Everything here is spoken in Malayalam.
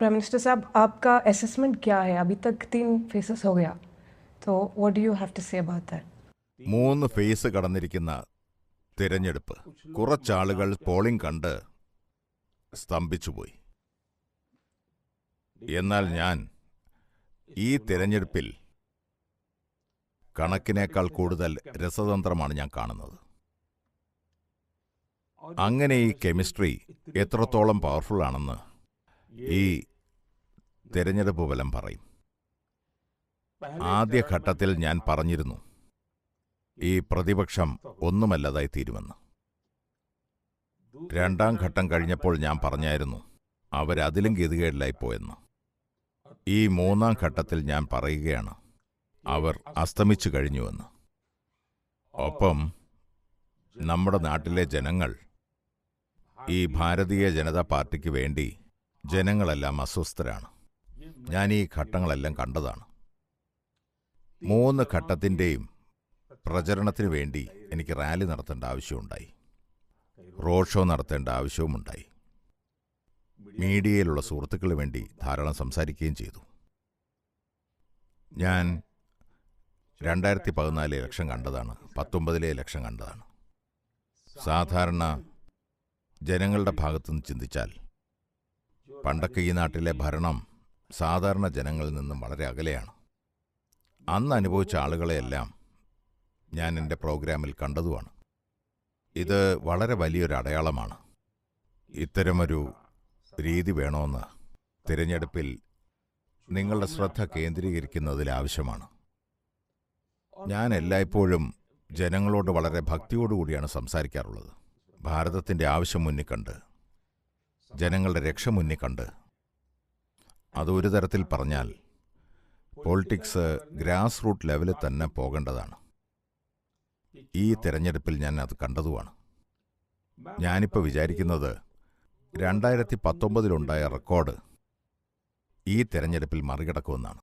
प्राइम मिनिस्टर साहब आपका असेसमेंट क्या है अभी तक तीन फेसेस हो गया तो what do you have to say about that മൂന്ന് ഫേസ് കടന്നിരിക്കുന്ന തിരഞ്ഞെടുപ്പ് കുറച്ചാളുകൾ പോളിംഗ് കണ്ട് സ്തംഭിച്ചുപോയി എന്നാൽ ഞാൻ ഈ തിരഞ്ഞെടുപ്പിൽ കണക്കിനേക്കാൾ കൂടുതൽ രസതന്ത്രമാണ് ഞാൻ കാണുന്നത് അങ്ങനെ ഈ കെമിസ്ട്രി എത്രത്തോളം പവർഫുൾ ആണെന്ന് ഈ തിരഞ്ഞെടുപ്പ് ഫലം പറയും. ആദ്യഘട്ടത്തിൽ ഞാൻ പറഞ്ഞിരുന്നു ഈ പ്രതിപക്ഷം ഒന്നുമല്ലതായി തീരുമെന്ന്. രണ്ടാം ഘട്ടം കഴിഞ്ഞപ്പോൾ ഞാൻ പറഞ്ഞായിരുന്നു അവരതിലും ഗതികേടിലായിപ്പോയെന്ന്. ഈ മൂന്നാം ഘട്ടത്തിൽ ഞാൻ പറയുകയാണ് അവർ അസ്തമിച്ചു കഴിഞ്ഞുവെന്ന്. ഒപ്പം നമ്മുടെ നാട്ടിലെ ജനങ്ങൾ ഈ ഭാരതീയ ജനതാ പാർട്ടിക്ക് വേണ്ടി ജനങ്ങളെല്ലാം അസ്വസ്ഥരാണ്. ഞാൻ ഈ ഘട്ടങ്ങളെല്ലാം കണ്ടതാണ്. മൂന്ന് ഘട്ടത്തിന്റെയും പ്രചരണത്തിന് വേണ്ടി എനിക്ക് റാലി നടത്തേണ്ട ആവശ്യമുണ്ടായി റോഡ് ഷോ നടത്തേണ്ട ആവശ്യവുമുണ്ടായി. മീഡിയയിലുള്ള സുഹൃത്തുക്കളു വേണ്ടി ധാരാളം സംസാരിക്കുകയും ചെയ്തു. ഞാൻ രണ്ടായിരത്തി പതിനാല് ഇലക്ഷൻ കണ്ടതാണ് പത്തൊമ്പതിലെ ഇലക്ഷൻ കണ്ടതാണ്. സാധാരണ ജനങ്ങളുടെ ഭാഗത്തുനിന്ന് ചിന്തിച്ചാൽ പണ്ടൊക്കെ ഈ നാട്ടിലെ ഭരണം സാധാരണ ജനങ്ങളിൽ നിന്നും വളരെ അകലെയാണ്. അന്ന് അനുഭവിച്ച ആളുകളെയെല്ലാം ഞാൻ എന്റെ പ്രോഗ്രാമിൽ കണ്ടതുമാണ്. ഇത് വളരെ വലിയൊരു അടയാളമാണ്. ഇത്തരമൊരു രീതി വേണമെന്ന് തിരഞ്ഞെടുപ്പിൽ നിങ്ങളുടെ ശ്രദ്ധ കേന്ദ്രീകരിക്കുന്നതിൽ ആവശ്യമാണ്. ഞാൻ എല്ലായ്പ്പോഴും ജനങ്ങളോട് വളരെ ഭക്തിയോടുകൂടിയാണ് സംസാരിക്കാറുള്ളത്. ഭാരതത്തിന്റെ ആവശ്യം മുന്നിൽ കണ്ട് ജനങ്ങളുടെ രക്ഷ മുന്നിൽ കണ്ട് അതൊരു തരത്തിൽ പറഞ്ഞാൽ പോളിറ്റിക്സ് ഗ്രാസ് റൂട്ട് ലെവലിൽ തന്നെ പോകേണ്ടതാണ്. ഈ തിരഞ്ഞെടുപ്പിൽ ഞാൻ അത് കണ്ടതുമാണ്. ഞാനിപ്പോൾ വിചാരിക്കുന്നത് രണ്ടായിരത്തി പത്തൊമ്പതിലുണ്ടായ റെക്കോർഡ് ഈ തിരഞ്ഞെടുപ്പിൽ മറികടക്കുമെന്നാണ്.